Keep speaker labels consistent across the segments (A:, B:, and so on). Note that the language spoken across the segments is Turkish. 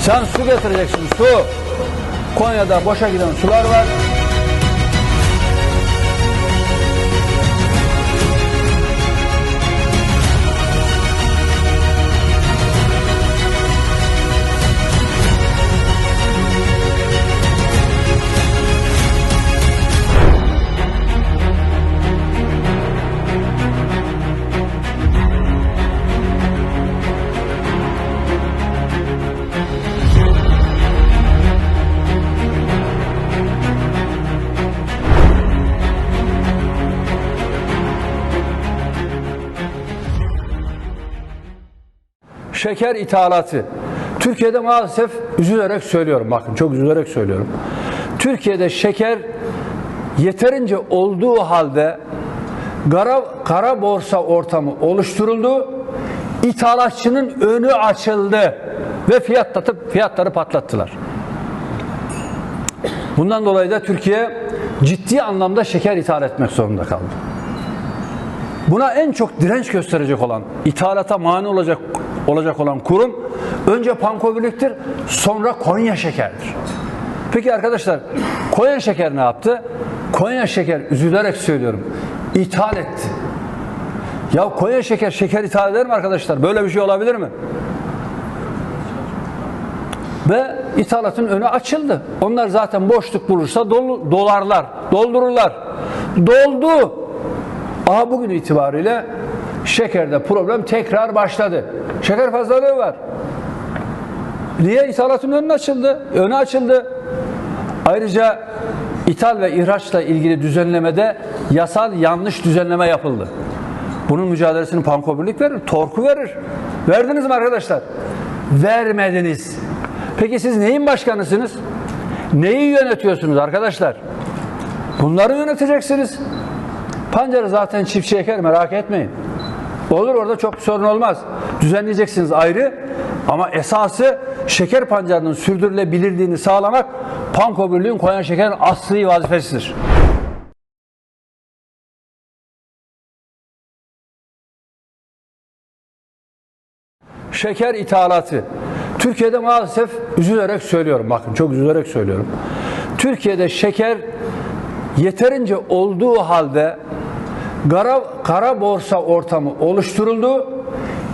A: Sen su getireceksin su. Konya'da boşa giden sular var. Şeker ithalatı. Türkiye'de maalesef üzülerek söylüyorum bakın çok üzülerek söylüyorum. Türkiye'de şeker yeterince olduğu halde kara, kara borsa ortamı oluşturuldu. İthalatçının önü açıldı ve fiyatlatıp fiyatları patlattılar. Bundan dolayı da Türkiye ciddi anlamda şeker ithal etmek zorunda kaldı. Buna en çok direnç gösterecek olan, ithalata mani olacak olacak olan kurum önce Pankobülük'tür, sonra Konya Şeker'dir. Peki arkadaşlar, Konya Şeker ne yaptı? Konya Şeker üzülerek söylüyorum, ithal etti. Ya Konya Şeker şeker ithal eder mi arkadaşlar? Böyle bir şey olabilir mi? Ve ithalatın önü açıldı. Onlar zaten boşluk bulursa dolu, dolarlar, doldururlar. Doldu. Aha bugün itibariyle şekerde problem tekrar başladı. Şeker fazlalığı var. Niye? İthalatın önü açıldı. Önü açıldı. Ayrıca ithal ve ihraçla ilgili düzenlemede yasal yanlış düzenleme yapıldı. Bunun mücadelesini Pankobirlik verir, Torku verir. Verdiniz mi arkadaşlar? Vermediniz. Peki siz neyin başkanısınız? Neyi yönetiyorsunuz arkadaşlar? Bunları yöneteceksiniz. Pancarı zaten çiftçi eker merak etmeyin. Olur orada çok sorun olmaz. Düzenleyeceksiniz ayrı ama esası şeker pancarının sürdürülebilirliğini sağlamak Panko Birliği'nin Konya Şeker'in asli vazifesidir. Şeker ithalatı. Türkiye'de maalesef üzülerek söylüyorum bakın çok üzülerek söylüyorum. Türkiye'de şeker yeterince olduğu halde kara, kara borsa ortamı oluşturuldu.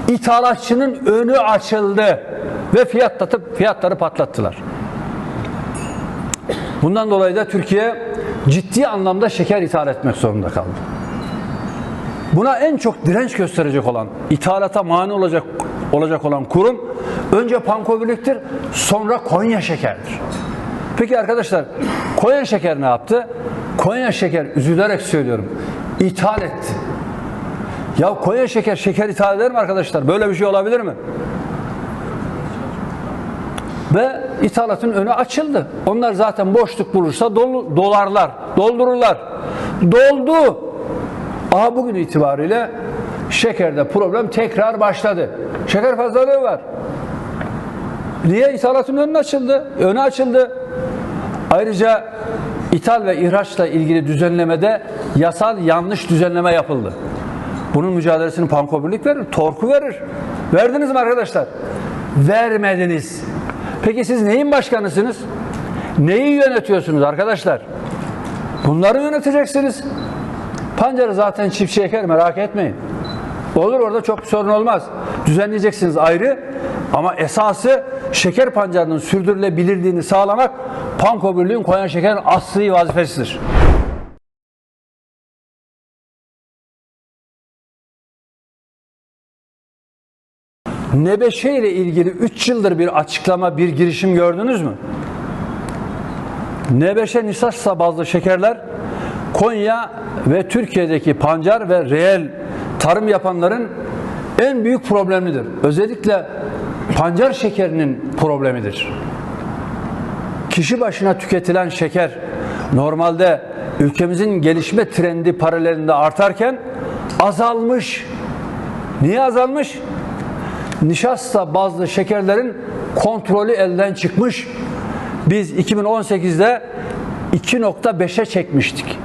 A: İthalatçının önü açıldı ve fiyatlatıp fiyatları patlattılar. Bundan dolayı da Türkiye ciddi anlamda şeker ithal etmek zorunda kaldı. Buna en çok direnç gösterecek olan, ithalata mani olacak olacak olan kurum önce Pankobülük'tür, sonra Konya Şeker'dir. Peki arkadaşlar, Konya Şeker ne yaptı? Konya Şeker üzülerek söylüyorum, ithal etti. Ya Konya Şeker şeker ithal eder mi arkadaşlar? Böyle bir şey olabilir mi? Ve ithalatın önü açıldı. Onlar zaten boşluk bulursa dolu, dolarlar, doldururlar. Doldu. Aha bugün itibariyle şekerde problem tekrar başladı. Şeker fazlalığı var. Niye? İthalatın önü açıldı. Önü açıldı. Ayrıca ithal ve ihraçla ilgili düzenlemede yasal yanlış düzenleme yapıldı. Bunun mücadelesini Pankobirlik verir, Torku verir. Verdiniz mi arkadaşlar? Vermediniz. Peki siz neyin başkanısınız? Neyi yönetiyorsunuz arkadaşlar? Bunları yöneteceksiniz. Pancarı zaten çiftçi eker merak etmeyin. Olur orada çok bir sorun olmaz. Düzenleyeceksiniz ayrı ama esası şeker pancarının sürdürülebilirliğini sağlamak Panko Birliği'nin Konya Şeker'in asli vazifesidir. Nebeşe ile ilgili 3 yıldır bir açıklama, bir girişim gördünüz mü? Nebeşe Nisas'sa bazlı şekerler Konya ve Türkiye'deki pancar ve reel tarım yapanların en büyük problemidir. Özellikle pancar şekerinin problemidir. Kişi başına tüketilen şeker normalde ülkemizin gelişme trendi paralelinde artarken azalmış. Niye azalmış? Nişasta bazlı şekerlerin kontrolü elden çıkmış. Biz 2018'de 2.5'e çekmiştik.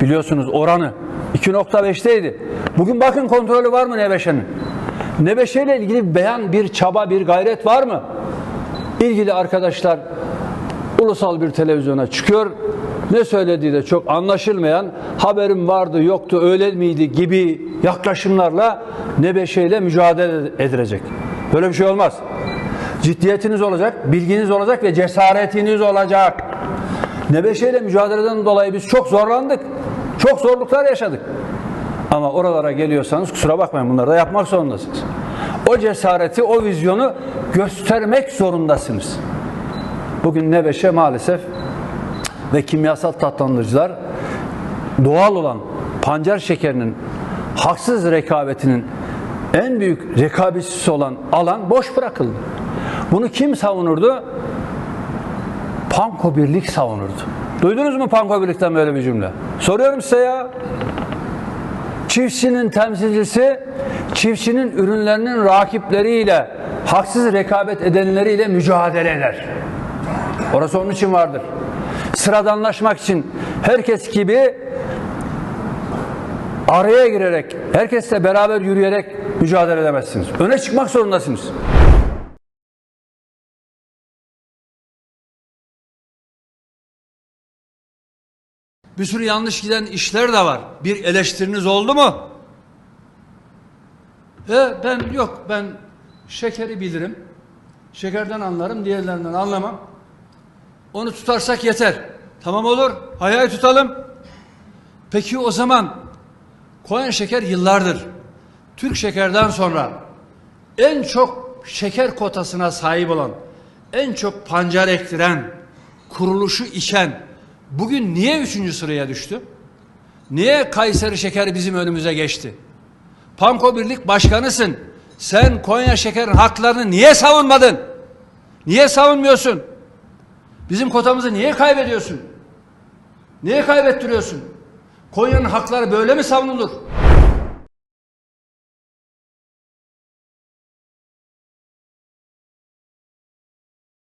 A: Biliyorsunuz oranı 2.5'teydi. Bugün bakın kontrolü var mı Nebeşe'nin? Nebeşe ile ilgili bir beyan, bir çaba, bir gayret var mı? ilgili arkadaşlar ulusal bir televizyona çıkıyor. Ne söylediği de çok anlaşılmayan haberim vardı yoktu öyle miydi gibi yaklaşımlarla nebeşeyle mücadele edilecek. Böyle bir şey olmaz. Ciddiyetiniz olacak, bilginiz olacak ve cesaretiniz olacak. Nebeşeyle mücadeleden dolayı biz çok zorlandık. Çok zorluklar yaşadık. Ama oralara geliyorsanız kusura bakmayın bunları da yapmak zorundasınız. O cesareti, o vizyonu göstermek zorundasınız. Bugün Nebeşe maalesef ve kimyasal tatlandırıcılar doğal olan pancar şekerinin haksız rekabetinin en büyük rekabetçisi olan alan boş bırakıldı. Bunu kim savunurdu? Panko Birlik savunurdu. Duydunuz mu Panko Birlik'ten böyle bir cümle? Soruyorum size ya. Çiftçinin temsilcisi, çiftçinin ürünlerinin rakipleriyle, haksız rekabet edenleriyle mücadele eder. Orası onun için vardır. Sıradanlaşmak için herkes gibi araya girerek, herkesle beraber yürüyerek mücadele edemezsiniz. Öne çıkmak zorundasınız. Bir sürü yanlış giden işler de var. Bir eleştiriniz oldu mu? E ben yok ben şekeri bilirim. Şekerden anlarım, diğerlerinden anlamam. Onu tutarsak yeter. Tamam olur. Hayal tutalım. Peki o zaman Konya Şeker yıllardır Türk Şeker'den sonra en çok şeker kotasına sahip olan, en çok pancar ektiren, kuruluşu içen bugün niye üçüncü sıraya düştü? Niye Kayseri Şeker bizim önümüze geçti? Panko Birlik Başkanısın. Sen Konya Şeker'in haklarını niye savunmadın? Niye savunmuyorsun? Bizim kotamızı niye kaybediyorsun? Niye kaybettiriyorsun? Konya'nın hakları böyle mi savunulur?